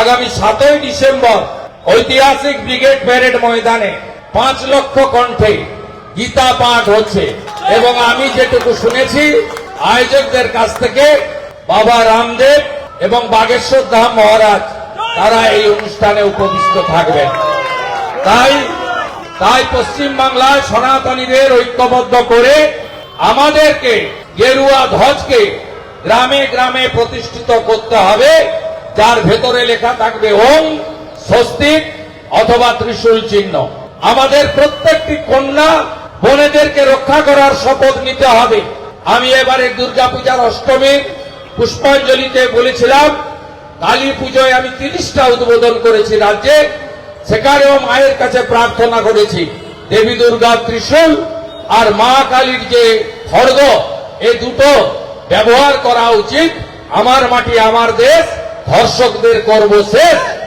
আগামী সাতই ডিসেম্বর ঐতিহাসিক ব্রিগেড প্যারেড ময়দানে পাঁচ লক্ষ কণ্ঠে গীতা পাঠ হচ্ছে। এবং আমি যেটুকু শুনেছি, আয়োজকদের কাছ থেকে বাবা রামদেব এবং বাগেশ্বর ধাম মহারাজ, তারা এই অনুষ্ঠানে উপবিষ্ট থাকবেন। তাই তাই পশ্চিম বাংলায় সনাতনীদের ঐক্যবদ্ধ করে আমাদেরকে গেরুয়া ধ্বজকে গ্রামে গ্রামে প্রতিষ্ঠিত করতে হবে। যার ভেতরে লেখা থাকবে ওম, স্বস্তিক অথবা ত্রিশূল চিহ্ন। আমাদের প্রত্যেকটি কন্যা বোনেদেরকে রক্ষা করার শপথ নিতে হবে। আমি এবারে দুর্গাপূজার অষ্টমীর পুষ্পাঞ্জলিতে বলেছিলাম, কালী পুজোয় আমি তিরিশটা উদ্বোধন করেছি রাজ্যে, সেখানেও মায়ের কাছে প্রার্থনা করেছি। দেবী দুর্গা ত্রিশূল আর মা কালীর যে খড়গ এই দুটো ব্যবহার করা উচিত। আমার মাটি, আমার দেশ ধর্ষকদের কর্ম শেষ।